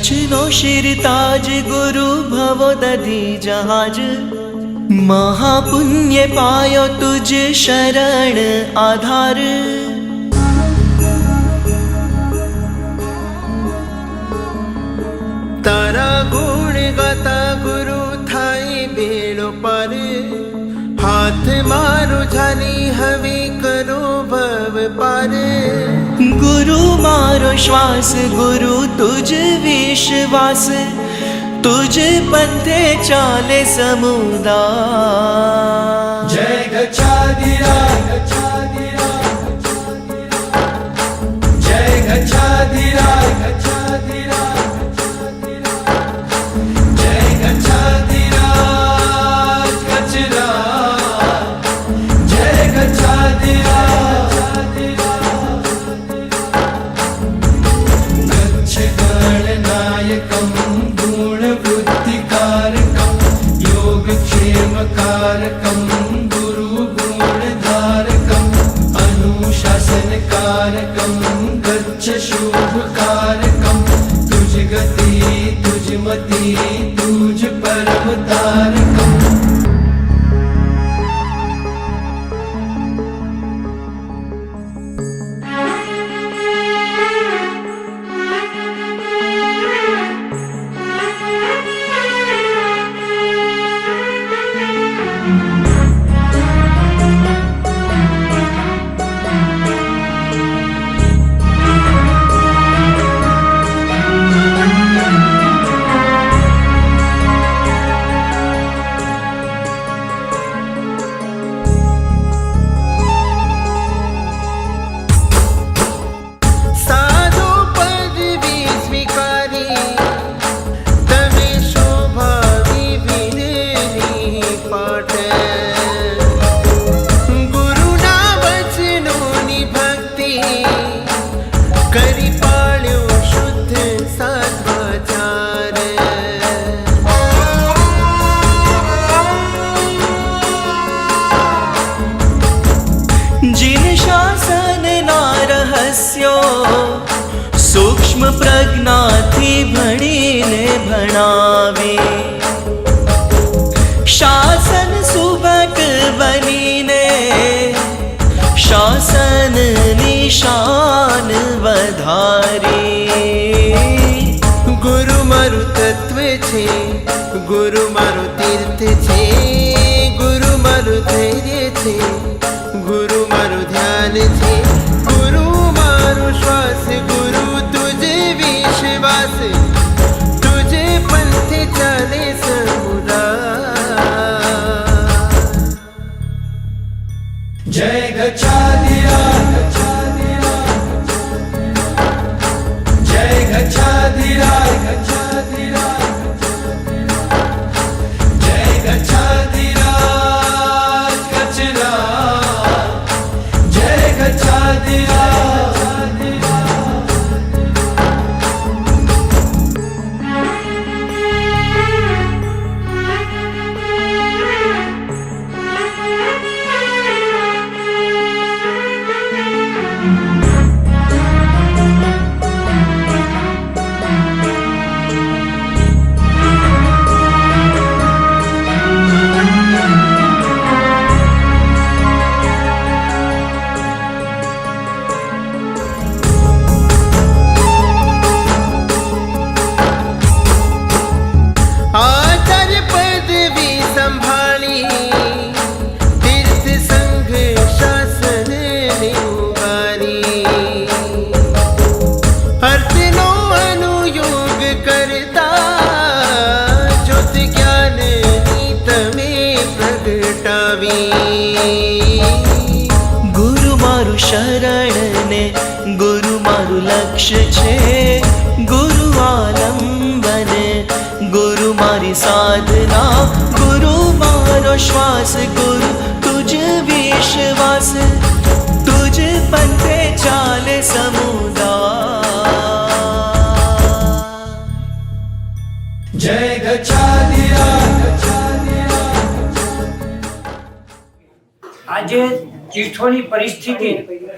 दक्षिणो शिरताज गुरु भव दधि जहाज। महापुण्य पायो तुझ शरण आधार। तारा गुणगता गुरु थाई बेड़ो पर। हाथ मारो झनी हवी करो भव पारे। ગુરુ મારો શ્વાસ ગુરુ તુજ વિશ્વાસ તુજ પંથે ચાલે સમુદા જય ગચ્છાધિરા જય ગચ્છાધિરા મારું તત્વ છે ગુરુ મારું તીર્થ છે ગુરુ મારું ધૈર્ય છે. ગુરુ તુજ વિશ્વાસ તુજ પંથે ચાલે સમુદાય જય ગચ્છાધિરા ગચ્છાધિરા આજે તીર્થોની પરિસ્થિતિ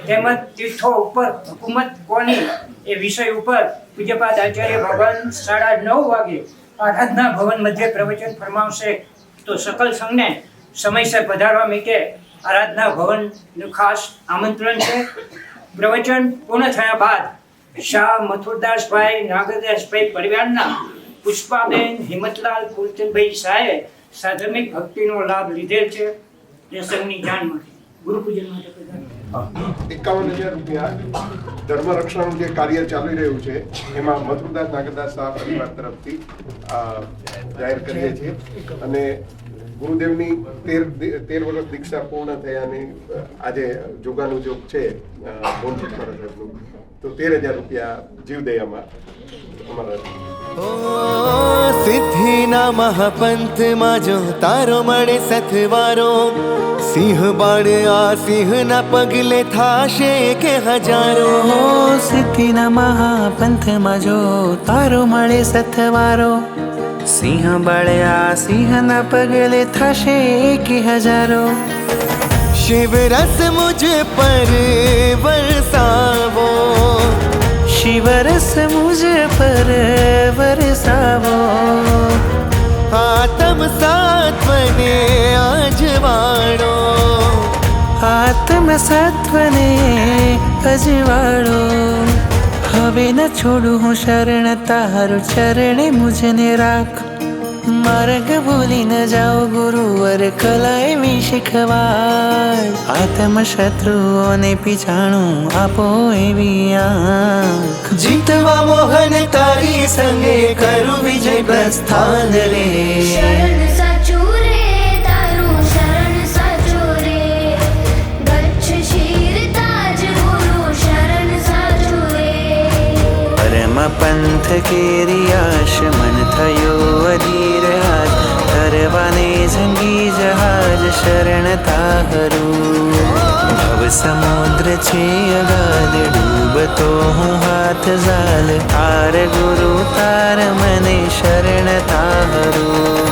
તેમજ તીર્થો ઉપર હુકુમત કોની એ વિષય ઉપર પૂજ્યપાદ આચાર્ય ભગવાન સાડા નવ વાગે આરાધના ભવન મધ્ય પ્રવચન ફરમાવશે. તો સકલ સંઘને સમયસર પધારવા માટે આરાધના ભવનનું ખાસ આમંત્રણ છે પ્રવચન પૂર્ણ થયા બાદ શાહ મથુરદાસભાઈ નાગરદાસભાઈ પરિવારના પુષ્પાબેન હિંમતલાલ કુલચંદભાઈ શાહે સાધર્મિક ભક્તિનો લાભ લીધેલ છે એ સંઘની જાણ માટે ગુરુપૂજન માટે. એકાવન હજાર રૂપિયા ધર્મ રક્ષણનું જે કાર્ય ચાલી રહ્યું છે, એમાં મધુદાસ નાગદાસ શાહ પરિવાર તરફથી જાહેર કરીએ છીએ. અને ગુરુદેવની તેર તેર વર્ષ દીક્ષા પૂર્ણ થયાની આજે જોગાનું જોગ છે બોનજી સાહેબનું તો તેર હજાર રૂપિયા જીવદયામાં અમારા ઓ સિદ્ધિના મહાપંથમાં જો તારો મળે સથવારો સિંહ બાળ આ સિંહના પગલે થાશે કે હજારો. સિદ્ધિના મહાપંથમાં જો તારો મળે સથવારો સિંહ બળ્યા સિંહના પગલે થશે એક હજારો શિવરસ મુજ પર વરસાવો શિવરસ મુજ પર વરસાવો આતમ સાત્વને અજવાળો આતમ સાત્વને અજવાળો હવે ન છોડું હું શરણ તારું ચરણે મુજને રાખ. માર્ગ ભૂલી ન જાઓ ગુરુવર કલા મી શીખવાય. આત્મ શત્રુઓને પીછાણું આપો એવી આંખ. જીતવા મોહન તારી સંગે કરું વિજય પ્રસ્થાન રે. પંથ કેરિયાશ મન થયો અધીર હાથ તરવાને જંગી જહાજ શરણ તાહરું ભવ સમુદ્ર છે અગાધ ડૂબતો હું હાથ ઝાલ તાર ગુરુ તાર મને શરણ તાહરું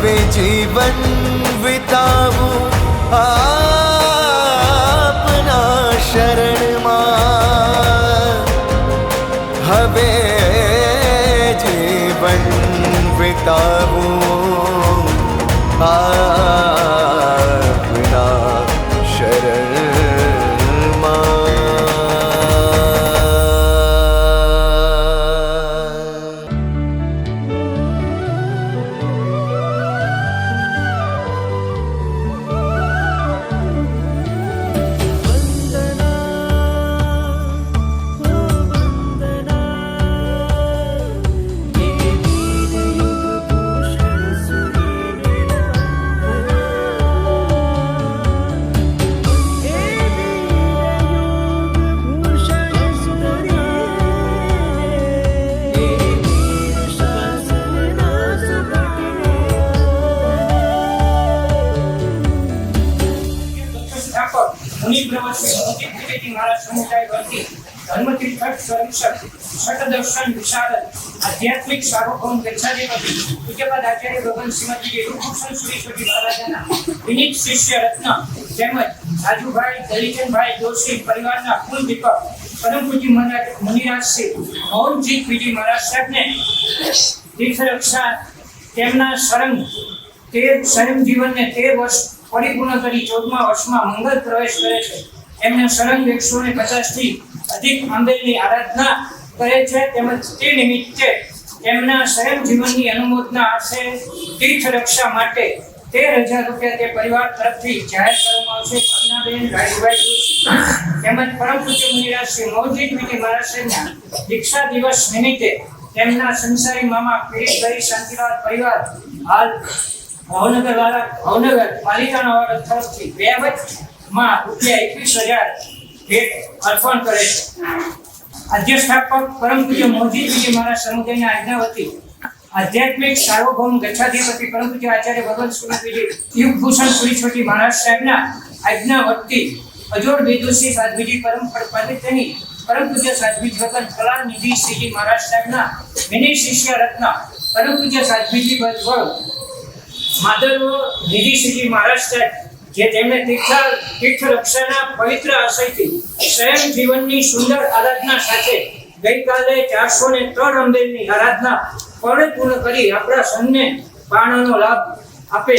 હવે જીવન ધર્મતીર્થ સંરક્ષક દર્શન વિશારદ આધ્યાત્મિક સાર્વભૌમ ગચ્છાધિપતિ પૂજ્યપાદ આચાર્ય ભગવાન શ્રીમતી વિરુભૂષણ સુરેશ્વરી મહારાજાના વિનિત શિષ્ય રત્ન તેમજ રાજુભાઈ દલીચંદભાઈ જોશી પરિવારના કુલ દીપક પરમ પૂજ્ય મહારાજ મુનિરાજશ્રી મોહનજી પીજી મહારાજ સાહેબને તીર્થરક્ષા, તેમના સરંગ તેર સ્વયં જીવનને તેર વર્ષ પરિપૂર્ણ કરી ચૌદમા વર્ષમાં મંગળ પ્રવેશ કરે છે. એમને સળંગ એકસો ને પચાસથી અધિક આંબેલની આરાધના કરે છે. તેમજ તે નિમિત્તે તેમના સ્વયં જીવનની અનુમોદના આશરે તીર્થ રક્ષા માટે તેર હજાર રૂપિયા તે પરિવાર તરફથી જાહેર કરવામાં આવશે. ભાવનાબેન રાજુભાઈ તેમજ પરમ પૂજ્ય મુનિરાજ શ્રી મોહનજી વિજય મહારાજ દીક્ષા દિવસ નિમિત્તે તેમના સંસારી મામા પીડિતભાઈ શાંતિલાલ પરિવાર હાલ ભાવનગર વાળા ભાવનગર પાલિકાના વાળા તરફથી બે માં રૂપિયા એકવીસ હજાર ભેટ અર્પણ કરે છે. અધ્યક્ષાપક પરમ પૂજ્ય મોદીજી મારા સમુદાયની આજ્ઞા હતી આધ્યાત્મિક સાર્વભૌમ ગચ્છાધિપતિ પરમ પૂજ્ય આચાર્ય ભગવંત સ્વામીજી યુગભૂષણ સુરીછોટી મહારાજ સાહેબના આજ્ઞાવતી અજોડ વિદુષી સાધ્વીજી, પરમ પંડિતની પરમ પૂજ્ય સાધ્વી ભગવાન કલા નિધિ શ્રીજી મહારાજ સાહેબના વિનય શિષ્ય રત્ન પરમ પૂજ્ય સાધ્વીજી ભગવાન માધવ નિધિ શ્રીજી મહારાજ સાહેબ જે તેમણે તીર્થ તીર્થ રક્ષાના પવિત્ર આશયથી સ્વયં જીવનની સુંદર આરાધના સાથે ગઈકાલે ચારસો ને ત્રણ અંબેલની આરાધના પરિપૂર્ણ કરી આપણા સૌને પારણાનો લાભ આપે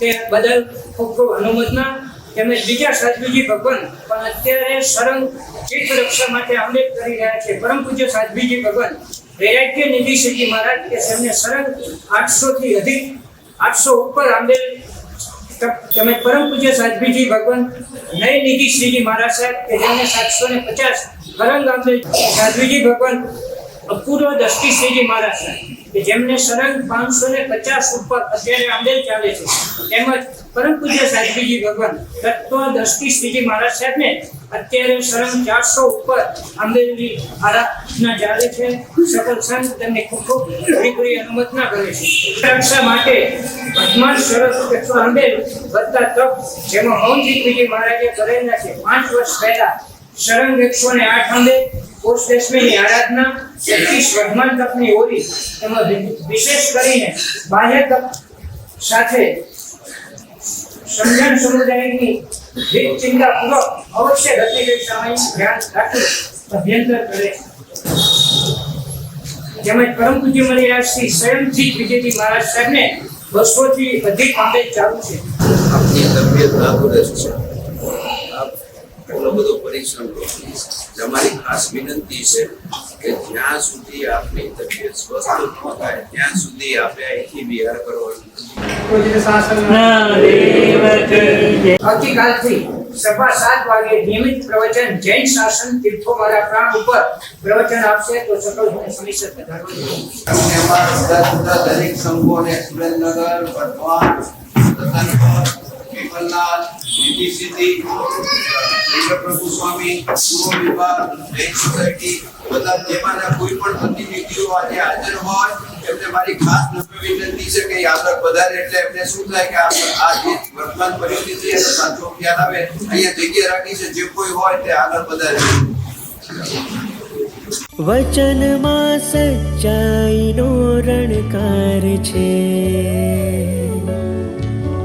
તે બદલ ખૂબ ખૂબ અનુમોદના તેમજ બીજા સાધ્વીજી ભગવાન પણ અત્યારે સરંગ તીર્થ રક્ષા માટે આંબેડ કરી રહ્યા છે. પરમ પૂજ્ય સાધ્વીજી ભગવાન વૈરાગ્ય નિધિ શ્રીજી મહારાજ કે તેમને સરંગ આઠસો થી અધિક, આઠસો ઉપર આંબેડ તમે પરમ પૂજ્ય સાધ્વીજી ભગવાન નય નિધિ શ્રીજી મહારાજ સાહેબ કે જેમને સાતસો ને પચાસ કરંગ આંબેડ સાધ્વીજી ભગવાન અપૂર્વ દ્રષ્ટિ શ્રીજી મહારાજ સાહેબ કે જેમને સરંગ પાંચસો ને પચાસ ઉપર અત્યારે આંબેલ ચાલે છે. તેમજ પરમ પૂજ્ય સાધ્વીજી ભગવાન તત્વ દ્રષ્ટિ શ્રીજી મહારાજ સાહેબને અત્યારે શરણ ચારસો ઉપર આંબેડની આરાધના ચાલે છે. સકલ સંત તેમને ખૂબ ખૂબ ઘણી અનુમોદના કરે છે. રક્ષા માટે વર્તમાન શરદ આંબેલ વધતા તપ જેમાં મૌનજી ત્રીજી મહારાજે કરેલા છે. પાંચ વર્ષ પહેલા શરણ એકસો ને આઠ આંબેલ કોષ આરાધના એકવીસ વર્ધમાન તપની ઓરી તેમજ વિશેષ કરીને બાહ્ય તપ સાથે સમજણ સમુદાયની હિત ચિંતા પૂર્વક અવશ્ય ગતિ કરી ધ્યાન રાખી અભ્યંતર કરે. તેમજ પરમ પૂજ્ય મર્યાદ શ્રી સ્વયંજી વિજયજી મહારાજ સાહેબને બસો થી અધિક આંબે ચાલુ છે. આપની તબિયત છે. આપ ઘણો બધો પરિશ્રમ કરો એટલે અમારી ખાસ વિનંતી છે કે જ્યાં સુધી આપની તબિયત સ્વસ્થ ન થાય ત્યાં સુધી આપણે અહીંથી વિહાર કરવાનો આવતીકાલથી સભા સાત વાગે નિયમિત પ્રવચન જૈન શાસન તીર્થો મારા પ્રાણ ઉપર પ્રવચન આપશે તો સકલ હું સમીક્ષા પધારવા એમાં જુદા જુદા દરેક સંઘોને સુરેન્દ્રનગર વર્ધમાન રતનપર પીપલનાથ સિદ્ધિ સિદ્ધિ ચંદ્રપ્રભુ સ્વામી પૂર્વ વિભાગ બધા જેમાંના કોઈ પણ પ્રતિનિધિઓ આજે હોય, એમને મારી ખાસ નમ્ર વિનંતી છે આગળ વધારે એટલે એમને શું થાય કે આ જે વર્તમાન પરિસ્થિતિ ખ્યાલ આવે, અહીંયા જગ્યા રાખી છે, જે કોઈ હોય તે આગળ વધારે. વચનમાં સચ્ચાઈનો રણકાર છે.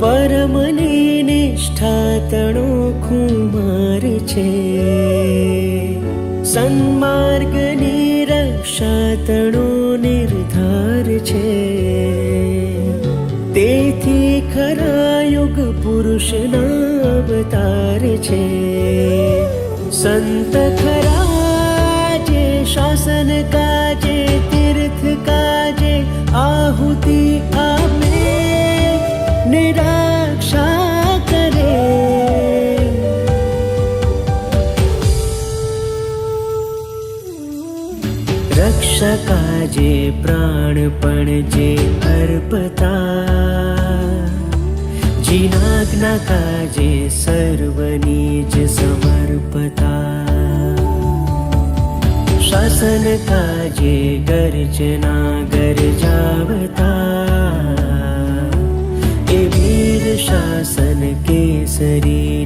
પરમની નિષ્ઠા તણો ખુમાર છે. સન્માર્ગની રક્ષા તણો નિર્ધાર છે. તેથી ખરા યુગ પુરુષના અવતાર છે. સંત ખરા જે શાસન કાજે शकाजे प्राणपण जे अर्पता। जिनाग्नकाजे सर्वनीज समर्पता। श्वसनकाजे शासनका वीर शासन केसरी